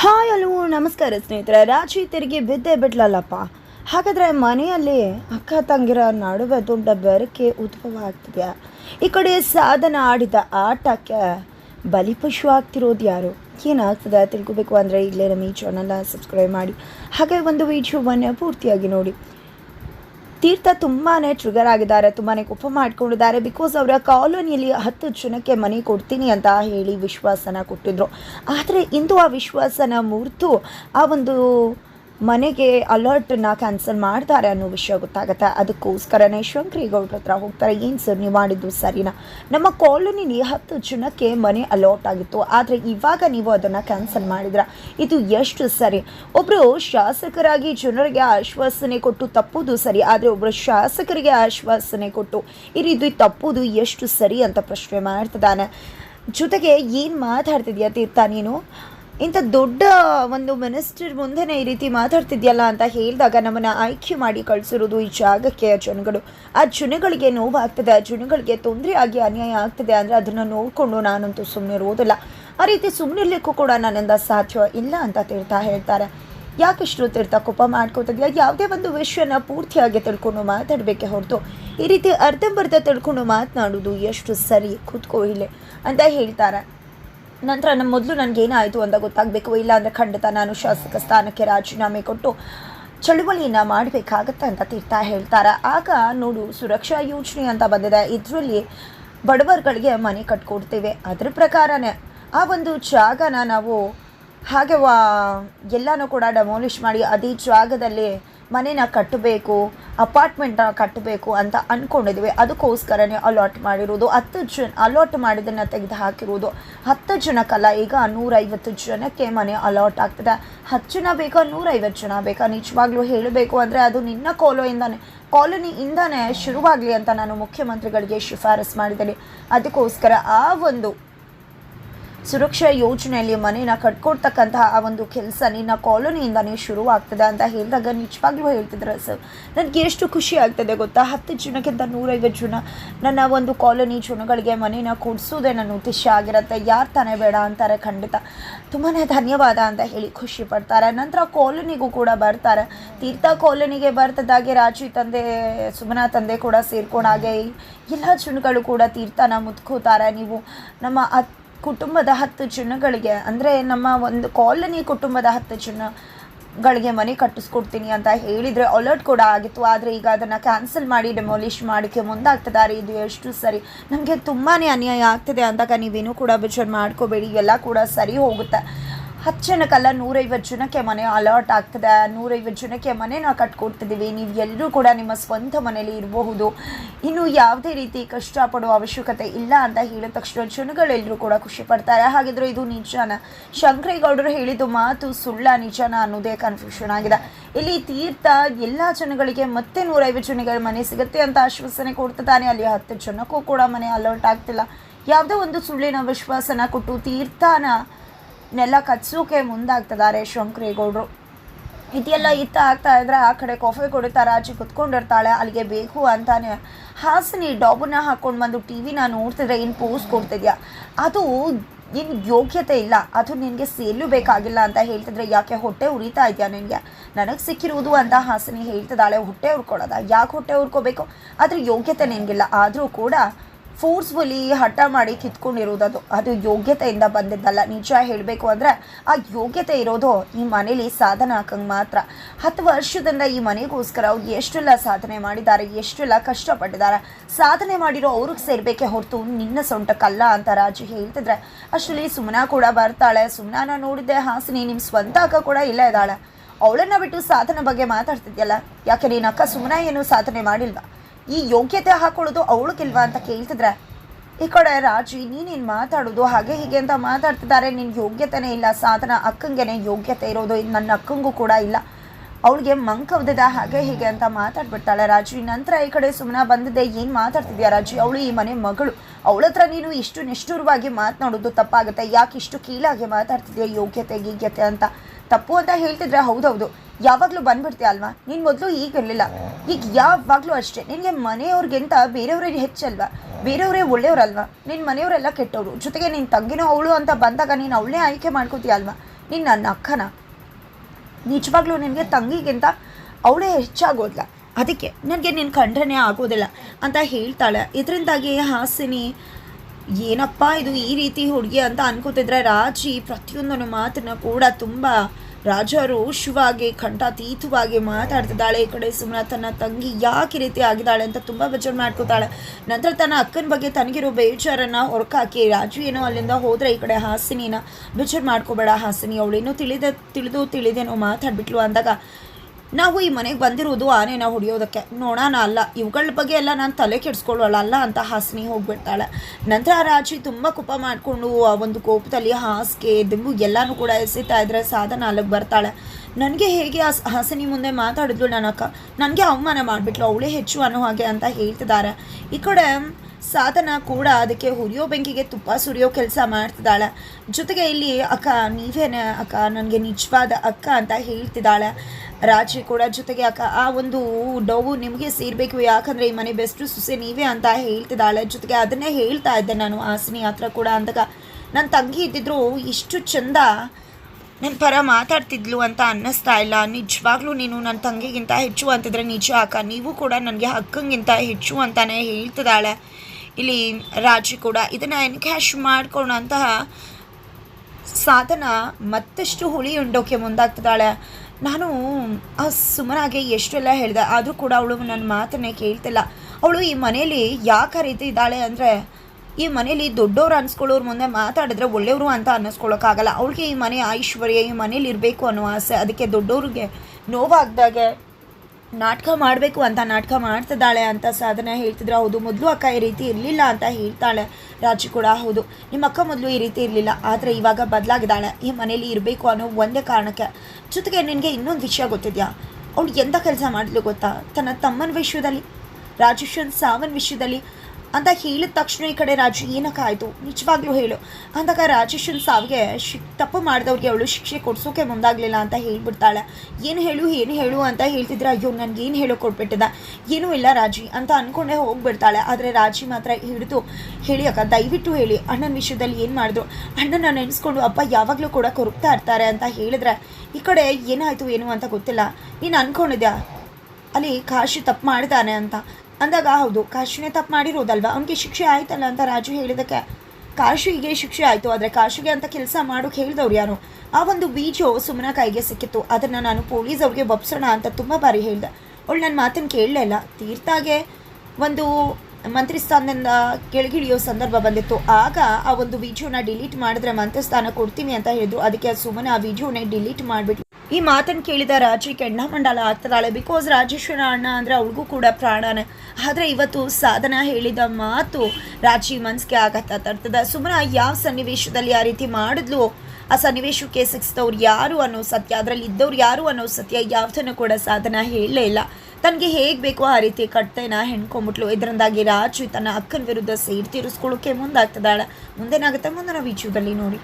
Hi hello ನಮಸ್ಕಾರ ಸ್ನೇಹಿತರೆ. ರಾಜಿ ತೆರಿಗೆ ಬಿದ್ದೇ ಬಿಡ್ಲಲ್ಲಪ್ಪ. ಹಾಗಾದರೆ ಮನೆಯಲ್ಲಿ ಅಕ್ಕ ತಂಗಿರ ನಡುವೆ ದೊಡ್ಡ ಬೆರಕೆ ಉದ್ಭವ ಆಗ್ತಿದೆಯಾ? ಈ ಕಡೆ ಸಾಧನ ಆಡಿದ ಆಟಕ್ಕೆ ಬಲಿಪಶು ಆಗ್ತಿರೋದು ಯಾರು? ಏನಾಗ್ತದೆ ತಿಳ್ಕೊಬೇಕು ಅಂದರೆ ಇಲ್ಲೇ ನಮ್ಮ ಈ ಚಾನಲ್ನ ಸಬ್ಸ್ಕ್ರೈಬ್ ಮಾಡಿ. ಹಾಗೆ ಒಂದು ವಿಡಿಯೋವನ್ನು ಪೂರ್ತಿಯಾಗಿ ನೋಡಿ. ತೀರ್ಥ ತುಂಬಾ ಟ್ರಿಗರ್ ಆಗಿದ್ದಾರೆ ತುಂಬಾ ಕೋಪ ಮಾಡ್ಕೊಂಡಿದ್ದಾರೆ. ಬಿಕಾಸ್ ಅವರ ಕಾಲೋನಿಯಲ್ಲಿ ಹತ್ತು ಜನಕ್ಕೆ ಮನೆ ಕೊಡ್ತೀನಿ ಅಂತ ಹೇಳಿ ವಿಶ್ವಾಸನ ಕೊಟ್ಟಿದ್ರು. ಆದರೆ ಇಂದು ಆ ವಿಶ್ವಾಸನ ಮುರಿದು ಆ ಒಂದು ಮನೆಗೆ ಅಲರ್ಟನ್ನು ಕ್ಯಾನ್ಸಲ್ ಮಾಡ್ತಾರೆ ಅನ್ನೋ ವಿಷಯ ಗೊತ್ತಾಗುತ್ತೆ. ಅದಕ್ಕೋಸ್ಕರನೇ ಶಂಕರೇಗೌಡ್ರ ಹತ್ರ ಹೋಗ್ತಾರೆ. ಏನು ಸರ್ ನೀವು ಮಾಡಿದ್ದು ಸರಿನಾ? ನಮ್ಮ ಕಾಲೋನಿಲಿ ಹತ್ತು ಜನಕ್ಕೆ ಮನೆ ಅಲರ್ಟ್ ಆಗಿತ್ತು. ಆದರೆ ಇವಾಗ ನೀವು ಅದನ್ನು ಕ್ಯಾನ್ಸಲ್ ಮಾಡಿದ್ರ. ಇದು ಎಷ್ಟು ಸರಿ? ಒಬ್ಬರು ಶಾಸಕರಾಗಿ ಜನರಿಗೆ ಆಶ್ವಾಸನೆ ಕೊಟ್ಟು ತಪ್ಪುದು ಸರಿ, ಆದರೆ ಒಬ್ಬರು ಶಾಸಕರಿಗೆ ಆಶ್ವಾಸನೆ ಕೊಟ್ಟು ಈ ರೀತಿ ತಪ್ಪುದು ಎಷ್ಟು ಸರಿ ಅಂತ ಪ್ರಶ್ನೆ ಮಾಡ್ತಿದ್ದಾನೆ. ಜೊತೆಗೆ ಏನು ಮಾತಾಡ್ತಿದ್ಯಾ ತೀರ್ಥ ನೀನು? ಇಂಥ ದೊಡ್ಡ ಒಂದು ಮಿನಿಸ್ಟರ್ ಮುಂದೆನೇ ಈ ರೀತಿ ಮಾತಾಡ್ತಿದ್ಯಲ್ಲ ಅಂತ ಹೇಳಿದಾಗ ನಮ್ಮನ್ನು ಆಯ್ಕೆ ಮಾಡಿ ಕಳಿಸಿರೋದು ಈ ಜಾಗಕ್ಕೆ ಜನಗಳು ಆ ಜನಗಳಿಗೆ ನೋವಾಗ್ತದೆ ಆ ಜನಗಳಿಗೆ ತೊಂದರೆ ಆಗಿ ಅನ್ಯಾಯ ಆಗ್ತದೆ ಅಂದರೆ ಅದನ್ನು ನೋಡಿಕೊಂಡು ನಾನಂತೂ ಸುಮ್ಮನೆ ಇರೋದಿಲ್ಲ. ಆ ರೀತಿ ಸುಮ್ಮನಿರ್ಲಿಕ್ಕೂ ಕೂಡ ನನ್ನಿಂದ ಸಾಧ್ಯ ಇಲ್ಲ ಅಂತ ತೀರ್ಥ ಹೇಳ್ತಾರೆ. ಯಾಕೆಷ್ಟು ತೀರ್ಥ ಕೋಪ ಮಾಡ್ಕೋತಿದ್ಯಾ? ಯಾವುದೇ ಒಂದು ವಿಷಯನ ಪೂರ್ತಿಯಾಗಿ ತಿಳ್ಕೊಂಡು ಮಾತಾಡಬೇಕೆ ಹೊರತು. ಈ ರೀತಿ ಅರ್ಧಂಬರ್ಧ ತಿಳ್ಕೊಂಡು ಮಾತನಾಡೋದು ಎಷ್ಟು ಸರಿ ಕೂತ್ಕೋ ಇಲ್ಲೇ ಅಂತ ಹೇಳ್ತಾರೆ. ನಂತರ ನಮ್ಮ ಮೊದಲು ನನಗೇನಾಯಿತು ಅಂತ ಗೊತ್ತಾಗಬೇಕು. ಇಲ್ಲ ಅಂದರೆ ಖಂಡಿತ ನಾನು ಶಾಸಕ ಸ್ಥಾನಕ್ಕೆ ರಾಜೀನಾಮೆ ಕೊಟ್ಟು ಚಳುವಳಿಯನ್ನು ಮಾಡಬೇಕಾಗತ್ತೆ ಅಂತ ತೀರ್ಥ ಹೇಳ್ತಾರೆ. ಆಗ ನೋಡು, ಸುರಕ್ಷಾ ಯೋಜನೆ ಅಂತ ಬಂದಿದೆ. ಇದರಲ್ಲಿ ಬಡವರುಗಳಿಗೆ ಮನೆ ಕಟ್ಕೊಡ್ತೇವೆ. ಅದ್ರ ಪ್ರಕಾರನೇ ಆ ಒಂದು ಜಾಗನ ನಾವು ಹಾಗೆ ವಾ ಎಲ್ಲನೂ ಕೂಡ ಡೆಮಾಲಿಷ್ ಮಾಡಿ ಅದೇ ಜಾಗದಲ್ಲಿ ಮನೇನ ಕಟ್ಟಬೇಕು ಅಪಾರ್ಟ್ಮೆಂಟ್ನ ಕಟ್ಟಬೇಕು ಅಂತ ಅಂದ್ಕೊಂಡಿದ್ದೀವಿ ಅದಕ್ಕೋಸ್ಕರನೇ ಅಲಾಟ್ ಮಾಡಿರೋದು. ಹತ್ತು ಜನ ಅಲಾಟ್ ಮಾಡಿದ್ದನ್ನು ತೆಗೆದು ಹಾಕಿರೋದು ಹತ್ತು ಜನಕ್ಕಲ್ಲ, ಈಗ ನೂರೈವತ್ತು ಜನಕ್ಕೆ ಮನೆ ಅಲಾಟ್ ಆಗ್ತದೆ. ಹತ್ತು ಜನ ಬೇಕಾ, ನೂರೈವತ್ತು ಜನ ಬೇಕಾ? ನಿಜವಾಗ್ಲೂ ಹೇಳಬೇಕು ಅಂದರೆ ಅದು ನಿನ್ನ ಕೋಲೋಯಿಂದಾನೆ. ಕಾಲೋನಿಯಿಂದನೇ ಶುರುವಾಗಲಿ ಅಂತ ನಾನು ಮುಖ್ಯಮಂತ್ರಿಗಳಿಗೆ ಶಿಫಾರಸ್ ಮಾಡಿದ್ದೀನಿ. ಅದಕ್ಕೋಸ್ಕರ ಆ ಒಂದು ಸುರಕ್ಷಾ ಯೋಜನೆಯಲ್ಲಿ ಮನೇನ ಕಟ್ಕೊಡ್ತಕ್ಕಂತಹ ಆ ಒಂದು ಕೆಲಸ ನಿನ್ನ ಕಾಲೋನಿಯಿಂದನೇ ಶುರುವಾಗ್ತದೆ ಅಂತ ಹೇಳಿದಾಗ ನಿಜವಾಗ್ಲೂ ಹೇಳ್ತಿದ್ರೆ ಸರ್. ನನಗೆ ಎಷ್ಟು ಖುಷಿ ಆಗ್ತದೆ ಗೊತ್ತಾ? ಹತ್ತು ಜನಕ್ಕಿಂತ ನೂರೈವತ್ತು ಜನ ನನ್ನ ಒಂದು ಕಾಲೋನಿ ಜನಗಳಿಗೆ ಮನೇನ ಕೊಡಿಸೋದೇ ನನ್ನ ಉದ್ದೇಶ ಆಗಿರುತ್ತೆ. ಯಾರು ತಾನೇ ಬೇಡ ಅಂತಾರೆ ಖಂಡಿತ. ತುಂಬಾ ಧನ್ಯವಾದ ಅಂತ ಹೇಳಿ ಖುಷಿ ಪಡ್ತಾರೆ. ನಂತರ ಕಾಲೋನಿಗೂ ಕೂಡ ಬರ್ತಾರೆ. ತೀರ್ಥ ಕಾಲೋನಿಗೆ ಬರ್ತದಾಗೆ ರಾಜಿ ತಂದೆ, ಸುಮನಾ ತಂದೆ ಕೂಡ ಸೇರ್ಕೊಂಡಾಗೆ ಎಲ್ಲ ಜನಗಳು ಕೂಡ ತೀರ್ಥನ ಮುತ್ಕೋತಾರೆ. ನೀವು ನಮ್ಮ ಕುಟುಂಬದ ಹತ್ತು ಜನಗಳಿಗೆ ಅಂದರೆ ನಮ್ಮ ಒಂದು ಕಾಲನಿ ಕುಟುಂಬದ ಹತ್ತು ಜನಗಳಿಗೆ ಮನೆ ಕಟ್ಟಿಸ್ಕೊಡ್ತೀನಿ ಅಂತ ಹೇಳಿದರೆ ಅಲರ್ಟ್ ಕೂಡ ಆಗಿತ್ತು. ಆದರೆ ಈಗ ಅದನ್ನು ಕ್ಯಾನ್ಸಲ್ ಮಾಡಿ ಡೆಮಾಲಿಷ್ ಮಾಡೋಕ್ಕೆ ಮುಂದಾಗ್ತಿದ್ದಾರೆ ಇದು ಎಷ್ಟು ಸರಿ? ನಮಗೆ ತುಂಬಾ ಅನ್ಯಾಯ ಆಗ್ತಿದೆ ಅಂದಾಗ ನೀವೇನು ಕೂಡ ಬೇಜಾರು ಮಾಡ್ಕೋಬೇಡಿ. ಎಲ್ಲ ಕೂಡ ಸರಿ ಹೋಗುತ್ತೆ. ಹತ್ತು ಜನಕ್ಕಲ್ಲ ನೂರೈವತ್ತು ಜನಕ್ಕೆ ಮನೆ ಅಲರ್ಟ್ ಆಗ್ತದೆ. ನೂರೈವತ್ತು ಜನಕ್ಕೆ ಮನೆ ನಾವು ಕಟ್ಕೊಡ್ತಿದ್ದೀವಿ. ನೀವು ಎಲ್ಲರೂ ಕೂಡ ನಿಮ್ಮ ಸ್ವಂತ ಮನೇಲಿ ಇರಬಹುದು. ಇನ್ನು ಯಾವುದೇ ರೀತಿ ಕಷ್ಟಪಡುವ ಅವಶ್ಯಕತೆ ಇಲ್ಲ ಅಂತ ಹೇಳಿದ ತಕ್ಷಣ ಜನಗಳೆಲ್ಲರೂ ಕೂಡ ಖುಷಿ ಪಡ್ತಾರೆ. ಹಾಗಿದ್ರೆ ಇದು ನಿಜಾನ ಶಂಕರೇಗೌಡರು ಹೇಳಿದ್ದು ಮಾತು ಸುಳ್ಳ, ನಿಜಾನ ಅನ್ನೋದೇ ಕನ್ಫ್ಯೂಷನ್ ಆಗಿದೆ. ಇಲ್ಲಿ ತೀರ್ಥ ಎಲ್ಲ ಜನಗಳಿಗೆ ಮತ್ತೆ ನೂರೈವತ್ತು ಜನಗಳ ಮನೆ ಸಿಗುತ್ತೆ ಅಂತ ಆಶ್ವಾಸನೆ ಕೊಡ್ತಿದ್ದಾನೆ. ಅಲ್ಲಿ ಹತ್ತು ಜನಕ್ಕೂ ಕೂಡ ಮನೆ ಅಲರ್ಟ್ ಆಗ್ತಿಲ್ಲ. ಯಾವುದೋ ಒಂದು ಸುಳ್ಳಿನ ವಿಶ್ವಾಸನ ಕೊಟ್ಟು ತೀರ್ಥನ ನೆಲ ಕಚ್ಚೋಕೆ ಮುಂದಾಗ್ತಿದ್ದಾರೆ ಶಂಕರೇಗೌಡರು. ಇದೆಲ್ಲ ಇತ್ತ ಆಗ್ತಾ ಇದ್ರೆ ಆ ಕಡೆ ಕಾಫಿ ಕುಡಿತಾರೆ ಆಚೆ ಕುತ್ಕೊಂಡಿರ್ತಾಳೆ. ಅಲ್ಲಿಗೆ ಬೇಕು ಅಂತಾನೆ ಹಾಸನಿ ಡಾಬನ್ನ ಹಾಕೊಂಡು ಬಂದು ಟಿ ವಿನ ನೋಡ್ತಿದ್ರೆ ಏನು ಪೋಸ್ ಕೊಡ್ತಿದ್ಯಾ? ಅದು ನಿನ್ ಯೋಗ್ಯತೆ ಇಲ್ಲ. ಅದು ನಿನಗೆ ಸೇಲು ಬೇಕಾಗಿಲ್ಲ ಅಂತ ಹೇಳ್ತಿದ್ರೆ ಯಾಕೆ ಹೊಟ್ಟೆ ಉರಿತಾ ಇದೆಯಾ ನಿನಗೆ? ನನಗೆ ಸಿಕ್ಕಿರುವುದು ಅಂತ ಹಾಸನಿ ಹೇಳ್ತಿದ್ದಾಳೆ. ಹೊಟ್ಟೆ ಉರ್ಕೊಳ್ಳೋದ? ಯಾಕೆ ಹೊಟ್ಟೆ ಉರ್ಕೋಬೇಕು? ಅದ್ರ ಯೋಗ್ಯತೆ ನಿನಗಿಲ್ಲ. ಆದರೂ ಕೂಡ ಫೋರ್ಸ್ಫುಲಿ ಹಠ ಮಾಡಿ ಕಿತ್ಕೊಂಡಿರೋದದು ಅದು. ಯೋಗ್ಯತೆಯಿಂದ ಬಂದಿದ್ದಲ್ಲ. ನಿಜ ಹೇಳಬೇಕು ಅಂದರೆ ಆ ಯೋಗ್ಯತೆ ಇರೋದು ಈ ಮನೇಲಿ ಸಾಧನೆ ಹಾಕಂಗೆ ಮಾತ್ರ. ಹತ್ತು ವರ್ಷದಿಂದ ಈ ಮನೆಗೋಸ್ಕರ ಅವ್ರು ಎಷ್ಟೆಲ್ಲ ಸಾಧನೆ ಮಾಡಿದ್ದಾರೆ, ಎಷ್ಟೆಲ್ಲ ಕಷ್ಟಪಟ್ಟಿದ್ದಾರೆ. ಸಾಧನೆ ಮಾಡಿರೋ ಅವ್ರಿಗೆ ಸೇರಬೇಕೆ ಹೊರತು ನಿನ್ನ ಸೊಂಟಕ್ಕಲ್ಲ ಅಂತ ರಾಜು ಹೇಳ್ತಿದ್ರೆ. ಅಷ್ಟರಲ್ಲಿ ಸುಮ್ನಾ ಕೂಡ ಬರ್ತಾಳೆ. ಸುಮ್ನಾನ ನೋಡಿದ್ದೆ, ಹಾಸಿನಿ ನಿಮ್ಮ ಸ್ವಂತ ಅಕ್ಕ ಕೂಡ ಇಲ್ಲೇ ಇದ್ದಾಳೆ. ಅವಳನ್ನ ಬಿಟ್ಟು ಸಾಧನೆ ಬಗ್ಗೆ ಮಾತಾಡ್ತಿದ್ಯಲ್ಲ? ಯಾಕೆ ನೀನು ಅಕ್ಕ ಸುಮ್ಮನ ಏನು ಸಾಧನೆ ಮಾಡಿಲ್ವಾ? ಈ ಯೋಗ್ಯತೆ ಹಾಕೊಳ್ಳೋದು ಅವಳಿಗಿಲ್ವಾ ಅಂತ ಕೇಳ್ತಿದ್ರೆ, ಈ ಕಡೆ ರಾಜಿ, ನೀನೇನು ಮಾತಾಡೋದು? ಹಾಗೆ ಹೀಗೆ ಅಂತ ಮಾತಾಡ್ತಿದ್ದಾರೆ. ನಿನ್ನ ಯೋಗ್ಯತೆನೇ ಇಲ್ಲ. ಸಾಧನ ಅಕ್ಕಂಗೆನೆ ಯೋಗ್ಯತೆ ಇರೋದು. ನನ್ನ ಅಕ್ಕಂಗೂ ಕೂಡ ಇಲ್ಲ. ಅವಳಿಗೆ ಮಂಕವ್ದಿದ ಹಾಗೆ ಹೀಗೆ ಅಂತ ಮಾತಾಡ್ಬಿಡ್ತಾಳೆ ರಾಜು. ನಂತರ ಈ ಕಡೆ ಸುಮ್ಮನೆ ಬಂದಿದೆ ಏನು ಮಾತಾಡ್ತಿದ್ಯಾ ರಾಜು? ಅವಳು ಈ ಮನೆ ಮಗಳು. ಅವಳ ಹತ್ರ ನೀನು ಇಷ್ಟು ನಿಷ್ಠುರವಾಗಿ ಮಾತನಾಡೋದು ತಪ್ಪಾಗುತ್ತೆ. ಯಾಕೆ ಇಷ್ಟು ಕೀಳಾಗಿ ಮಾತಾಡ್ತಿದ್ಯಾ ಯೋಗ್ಯತೆ, ಗೀಗ್ಯತೆ ಅಂತ? ತಪ್ಪು ಅಂತ ಹೇಳ್ತಿದ್ರೆ ಹೌದೌದು. ಯಾವಾಗಲೂ ಬಂದ್ಬಿಡ್ತೀಯ ಅಲ್ವಾ? ನೀನು ಮೊದಲು ಈಗ ಇರಲಿಲ್ಲ. ಈಗ ಯಾವಾಗಲೂ ಅಷ್ಟೇ. ನಿನಗೆ ಮನೆಯವ್ರಿಗಿಂತ ಬೇರೆಯವ್ರಿಗೆ ಹೆಚ್ಚಲ್ವಾ? ಬೇರೆಯವರೇ ಒಳ್ಳೆಯವ್ರಲ್ವಾ? ನಿನ್ನ ಮನೆಯವರೆಲ್ಲ ಕೆಟ್ಟವರು. ಜೊತೆಗೆ ನಿನ್ನ ತಂಗಿನೋ ಅವಳು ಅಂತ ಬಂದಾಗ ನೀನು ಅವಳೇ ಆಯ್ಕೆ ಮಾಡ್ಕೋತೀಯ ಅಲ್ವಾ? ನೀನು ನನ್ನ ಅಕ್ಕನ? ನಿಜವಾಗ್ಲೂ ನಿನಗೆ ತಂಗಿಗಿಂತ ಅವಳೇ ಹೆಚ್ಚಾಗೋದ್ಲ? ಅದಕ್ಕೆ ನನಗೆ ನಿನ್ನ ಕಂಡ್ರೇ ಆಗೋದಿಲ್ಲ ಅಂತ ಹೇಳ್ತಾಳೆ. ಇದರಿಂದಾಗಿ ಹಾಸಿನಿ, ಏನಪ್ಪ ಇದು ಈ ರೀತಿ ಹುಡುಗಿ ಅಂತ ಅನ್ಕೋತಿದ್ರೆ ರಾಜಿ ಪ್ರತಿಯೊಂದನ್ನು ಮಾತನ್ನು ಕೂಡ ತುಂಬ ರಾಜಾರೋಷವಾಗಿ ಕಂಠಾತೀತವಾಗಿ ಮಾತಾಡ್ತಿದ್ದಾಳೆ. ಈ ಕಡೆ ಸುಮ್ಮನೆ ತನ್ನ ತಂಗಿ ಯಾಕೆ ರೀತಿ ಆಗಿದ್ದಾಳೆ ಅಂತ ತುಂಬ ಬೇಜಾರು ಮಾಡ್ಕೋತಾಳೆ. ನಂತರ ತನ್ನ ಅಕ್ಕನ ಬಗ್ಗೆ ತನಗಿರೋ ಬೇಜಾರನ್ನು ಹೊರಕಾಕಿ ರಾಜು ಏನೋ ಅಲ್ಲಿಂದ ಹೋದ್ರೆ ಈ ಕಡೆ ಹಾಸಿನಿನ ಬೇಜಾರು ಮಾಡ್ಕೋಬೇಡ ಹಾಸಿನಿ ಅವಳೇನೋ ತಿಳಿದ ತಿಳಿದು ತಿಳಿದೇನೋ ಮಾತಾಡ್ಬಿಟ್ಲು ಅಂದಾಗ ನಾವು ಈ ಮನೆಗೆ ಬಂದಿರೋದು ಆನೆನ ಹೊಡೆಯೋದಕ್ಕೆ. ನೋಡೋಣ, ಅಲ್ಲ, ಇವುಗಳ ಬಗ್ಗೆ ಎಲ್ಲ ನಾನು ತಲೆ ಕೆಡಿಸ್ಕೊಳ್ಳೋಲ್ಲ ಅಲ್ಲ ಅಂತ ಹಾಸಿನಿ ಹೋಗ್ಬಿಡ್ತಾಳೆ. ನಂತರ ರಾಜಿ ತುಂಬ ಕುಪ ಮಾಡಿಕೊಂಡು ಆ ಒಂದು ಕೋಪದಲ್ಲಿ ಹಾಸಿಗೆ, ದಿಂಬು ಎಲ್ಲನೂ ಕೂಡ ಎಸಿತಾ ಇದ್ರೆ ಸಾಧನ ಅಲ್ಲಿಗೆ ಬರ್ತಾಳೆ. ನನಗೆ ಹೇಗೆ ಆ ಹಾಸಿನಿ ಮುಂದೆ ಮಾತಾಡಿದ್ಲು ನನ್ನ ಅಕ್ಕ ನನಗೆ ಅವಮಾನ ಮಾಡಿಬಿಟ್ಲು, ಅವಳೇ ಹೆಚ್ಚು ಅನ್ನೋ ಹಾಗೆ ಅಂತ ಹೇಳ್ತಿದ್ದಾರೆ. ಈ ಕಡೆ ಸಾಧನ ಕೂಡ ಅದಕ್ಕೆ ಹುರಿಯೋ ಬೆಂಕಿಗೆ ತುಪ್ಪ ಸುರಿಯೋ ಕೆಲಸ ಮಾಡ್ತಿದ್ದಾಳೆ. ಜೊತೆಗೆ ಇಲ್ಲಿ ಅಕ್ಕ ನೀವೇನೆ ಅಕ್ಕ, ನನಗೆ ನಿಜವಾದ ಅಕ್ಕ ಅಂತ ಹೇಳ್ತಿದ್ದಾಳೆ. ರಾಜಿ ಕೂಡ ಜೊತೆಗೆ ಅಕ್ಕ, ಆ ಒಂದು ನೋವು ನಿಮಗೆ ಸೇರಬೇಕು. ಯಾಕಂದರೆ ಈ ಮನೆ ಬೆಸ್ಟು ಸುಸೆ ನೀವೇ ಅಂತ ಹೇಳ್ತಿದ್ದಾಳೆ. ಜೊತೆಗೆ ಅದನ್ನೇ ಹೇಳ್ತಾ ಇದ್ದೆ ನಾನು, ಹಾಸಿನಿ ಹತ್ರ ಕೂಡ ಅಂದಾಗ. ನನ್ನ ತಂಗಿ ಇದ್ದಿದ್ರು ಇಷ್ಟು ಚಂದ ನನ್ನ ಪರ ಮಾತಾಡ್ತಿದ್ಲು ಅಂತ ಅನ್ನಿಸ್ತಾ ಇಲ್ಲ. ನಿಜವಾಗ್ಲೂ ನೀನು ನನ್ನ ತಂಗಿಗಿಂತ ಹೆಚ್ಚು ಅಂತಿದ್ರೆ ನಿಜ ಅಕ್ಕ. ನೀವು ಕೂಡ ನನಗೆ ಅಕ್ಕಂಗಿಂತ ಹೆಚ್ಚು ಅಂತಾನೆ ಹೇಳ್ತಿದ್ದಾಳೆ. ಇಲ್ಲಿ ರಾಜಿ ಕೂಡ ಇದನ್ನು ಎನ್ಕ್ಯಾಶ್ ಮಾಡ್ಕೊಂಡಂತಹ ಸಾಧನ ಮತ್ತಷ್ಟು ಹುಳಿ ಉಂಡೋಕೆ ಮುಂದಾಗ್ತಿದ್ದಾಳೆ. ನಾನು ಸುಮ್ಮನಾಗೆ ಎಷ್ಟು ಎಷ್ಟೆಲ್ಲ ಹೇಳಿದೆ, ಆದರೂ ಕೂಡ ಅವಳು ನನ್ನ ಮಾತನ್ನೇ ಕೇಳ್ತಿಲ್ಲ. ಅವಳು ಈ ಮನೇಲಿ ಯಾಕೆ ರೀತಿ ಇದ್ದಾಳೆ ಅಂದರೆ, ಈ ಮನೇಲಿ ದೊಡ್ಡವ್ರು ಅನ್ಸ್ಕೊಳ್ಳೋರು ಮುಂದೆ ಮಾತಾಡಿದ್ರೆ ಒಳ್ಳೆಯವರು ಅಂತ ಅನ್ನಿಸ್ಕೊಳ್ಳೋಕ್ಕಾಗಲ್ಲ ಅವಳಿಗೆ ಈ ಮನೆ ಐಶ್ವರ್ಯ, ಈ ಮನೇಲಿ ಇರಬೇಕು ಅನ್ನೋ ಆಸೆ, ಅದಕ್ಕೆ ದೊಡ್ಡವ್ರಿಗೆ ನೋವಾಗ್ದಾಗೆ ನಾಟಕ ಮಾಡಬೇಕು ಅಂತ, ನಾಟಕ ಮಾಡ್ತಿದ್ದಾಳೆ ಅಂತ ಸಾಧನೆ ಹೇಳ್ತಿದ್ರು ಹೌದು, ಮೊದಲು ಅಕ್ಕ ಈ ರೀತಿ ಇರಲಿಲ್ಲ ಅಂತ ಹೇಳ್ತಾಳೆ, ರಾಜು ಕೂಡ ಹೌದು. ನಿಮ್ಮ ಅಕ್ಕ ಮೊದಲು ಈ ರೀತಿ ಇರಲಿಲ್ಲ, ಆದರೆ ಇವಾಗ ಬದಲಾಗಿದ್ದಾಳೆ, ಈ ಮನೇಲಿ ಇರಬೇಕು ಅನ್ನೋ ಒಂದೇ ಕಾರಣಕ್ಕೆ. ಜೊತೆಗೆ ನಿನಗೆ ಇನ್ನೊಂದು ವಿಷಯ ಗೊತ್ತಿದೆಯಾ? ಅವಳು ಎಂಥ ಕೆಲಸ ಮಾಡಿದ್ಲು ಗೊತ್ತಾ? ತನ್ನ ತಮ್ಮನ ವಿಷಯದಲ್ಲಿ? ರಾಜೇಶ್ವನ್ ಸಾವನ್ ವಿಷಯದಲ್ಲಿ? ಅಂತ ಹೇಳಿದ ತಕ್ಷಣ ಈ ಕಡೆ ರಾಜು, ಏನಕ್ಕೆ ಆಯಿತು? ನಿಜವಾಗ್ಲೂ ಹೇಳು. ಅಂದಾಗ ರಾಜೇಶನ್ ಸಾವಿಗೆ ಶಿ, ತಪ್ಪು ಮಾಡಿದವ್ರಿಗೆ ಅವಳು ಶಿಕ್ಷೆ ಕೊಡ್ಸೋಕೆ ಮುಂದಾಗಲಿಲ್ಲ ಅಂತ ಹೇಳ್ಬಿಡ್ತಾಳೆ. ಏನು ಹೇಳು ಏನು ಹೇಳು ಅಂತ ಹೇಳ್ತಿದ್ರೆ, ಅಯ್ಯೋ ನನಗೆ ಏನು ಹೇಳೋ ಕೊಟ್ಬಿಟ್ಟಿದ್ದ ಏನೂ ಇಲ್ಲ ರಾಜಿ ಅಂತ ಅಂದ್ಕೊಂಡೇ ಹೋಗ್ಬಿಡ್ತಾಳೆ. ಆದರೆ ರಾಜಿ ಮಾತ್ರ ಹಿಡಿದು, ಹೇಳಿ ಅಕ್ಕ, ದಯವಿಟ್ಟು ಹೇಳಿ, ಅಣ್ಣನ ವಿಷಯದಲ್ಲಿ ಏನು ಮಾಡಿದ್ರು? ಅಣ್ಣನ ನೆನೆಸ್ಕೊಂಡು, ಅಪ್ಪ, ಯಾವಾಗಲೂ ಕೂಡ ಕೊರಗ್ತಾ ಇರ್ತಾರೆ ಅಂತ ಹೇಳಿದ್ರೆ, ಈ ಕಡೆ ಏನಾಯಿತು, ಏನು ಅಂತ ಗೊತ್ತಿಲ್ಲ. ನೀನು ಅಂದ್ಕೊಂಡಿದ್ಯಾ ಅಲ್ಲಿ ಕಾಶಿ ತಪ್ಪು ಮಾಡಿದ್ದಾನೆ ಅಂತ. ಅಂದಾಗ, ಹೌದು, ಕಾಶಿನೇ ತಪ್ಪು ಮಾಡಿರೋದಲ್ವಾ? ಅವನಿಗೆ ಶಿಕ್ಷೆ ಆಯ್ತಲ್ಲ ಅಂತ ರಾಜು ಹೇಳಿದಕ್ಕೆ. ಕಾಶಿಗೆ ಶಿಕ್ಷೆ ಆಯಿತು, ಆದರೆ ಕಾಶಿಗೆ ಅಂತ ಕೆಲಸ ಮಾಡೋಕೆ ಹೇಳಿದವ್ರು ಯಾರು? ಆ ಒಂದು ಬೀಜು ಸುಮ್ಮನ ಕೈಗೆ ಸಿಕ್ಕಿತ್ತು. ಅದನ್ನು ನಾನು ಪೊಲೀಸ್ ಅವ್ರಿಗೆ ಒಪ್ಸೋಣ ಅಂತ ತುಂಬ ಬಾರಿ ಹೇಳಿದೆ. ಅವಳು ನನ್ನ ಮಾತನ್ನು ಕೇಳಲಿಲ್ಲ ತೀರ್ಥಾಗೆ ಒಂದು ಮಂತ್ರಿ ಸ್ಥಾನದಿಂದ ಕೆಳಗಿಳಿಯೋ ಸಂದರ್ಭ ಬಂದಿತ್ತು. ಆಗ ಆ ಒಂದು ವಿಡಿಯೋನ ಡಿಲೀಟ್ ಮಾಡಿದ್ರೆ ಮಂತ್ರಿ ಸ್ಥಾನ ಕೊಡ್ತೀನಿ ಅಂತ ಹೇಳಿದ್ರು. ಅದಕ್ಕೆ ಸುಮ್ಮನೆ ಆ ವಿಡಿಯೋನೇ ಡಿಲೀಟ್ ಮಾಡಿಬಿಟ್ಟು ಈ ಮಾತನ್ನು ಕೇಳಿದ ರಾಜಿ ಕೆಂಡಮಂಡಲ ಆಗ್ತದಾಳೆ. ಬಿಕಾಸ್ ರಾಜೇಶ್ವರ ಅಣ್ಣ ಅಂದರೆ ಅವಳಿಗೂ ಕೂಡ ಪ್ರಾಣನೇ. ಆದರೆ ಇವತ್ತು ಸಾಧನ ಹೇಳಿದ ಮಾತು ರಾಜಿ ಮನಸ್ಸಿಗೆ ಆಗತ್ತ ತರ್ತದ. ಸುಮ್ಮನೆ ಯಾವ ಸನ್ನಿವೇಶದಲ್ಲಿ ಆ ರೀತಿ ಮಾಡಿದ್ಲು? ಆ ಸನ್ನಿವೇಶಕ್ಕೆ ಸಿಕ್ಸ್ದವ್ರು ಯಾರು ಅನ್ನೋ ಸತ್ಯ, ಅದರಲ್ಲಿ ಇದ್ದವ್ರು ಯಾರು ಅನ್ನೋ ಸತ್ಯ ಯಾವುದನ್ನು ಕೂಡ ಸಾಧನ ಹೇಳಲೇ ಇಲ್ಲ. ತನಗೆ ಹೇಗೆ ಬೇಕೋ ಆ ರೀತಿ ಕಟ್ಟೆನ ಹೆಣ್ಕೊಂಬಿಟ್ಲು. ಇದರಿಂದಾಗಿ ರಾಜು ತನ್ನ ಅಕ್ಕನ ವಿರುದ್ಧ ಸೇರಿ ತೀರಿಸ್ಕೊಳ್ಳೋಕೆ ಮುಂದಾಗ್ತದಾಳ. ಮುಂದೇನಾಗುತ್ತೆ? ನಾವು ವಿಷಯದಲ್ಲಿ ನೋಡಿ.